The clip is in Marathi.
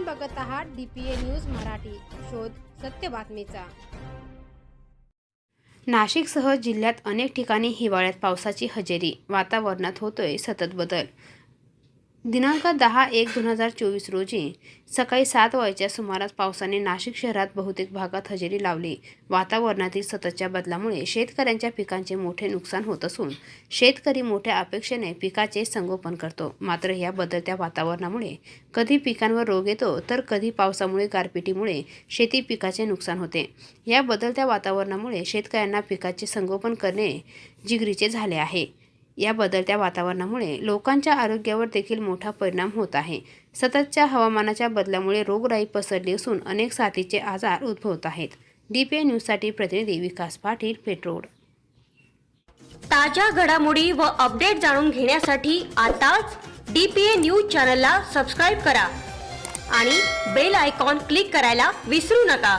आपण बघत आहात डीपीए न्यूज मराठी. शोध सत्य बातमीचा. नाशिकसह जिल्ह्यात अनेक ठिकाणी हिवाळ्यात पावसाची हजेरी. वातावरणात होतोय सतत बदल. दिनांक दहा एक दोन हजार चोवीस रोजी सकाळी सात वाजेच्या सुमारास पावसाने नाशिक शहरात बहुतेक भागात हजेरी लावली. वातावरणातील सततच्या बदलामुळे शेतकऱ्यांच्या पिकांचे मोठे नुकसान होत असून शेतकरी मोठ्या अपेक्षेने पिकाचे संगोपन करतो. मात्र या बदलत्या वातावरणामुळे कधी पिकांवर रोग येतो तर कधी पावसामुळे गारपिटीमुळे शेती पिकाचे नुकसान होते. या बदलत्या वातावरणामुळे शेतकऱ्यांना पिकाचे संगोपन करणे जिगरीचे झाले आहे. या बदलत्या वातावरणामुळे लोकांच्या आरोग्यावर देखील मोठा परिणाम होत आहे. सततच्या हवामानाच्या बदलामुळे रोगराई पसरली असून अनेक साथीचे आजार उद्भवत आहेत. डीपीए न्यूजसाठी प्रतिनिधी विकास पाटील पेट्रोड. ताज्या घडामोडी व अपडेट जाणून घेण्यासाठी आताच डी पी ए न्यूज चॅनलला सबस्क्राईब करा आणि बेल आयकॉन क्लिक करायला विसरू नका.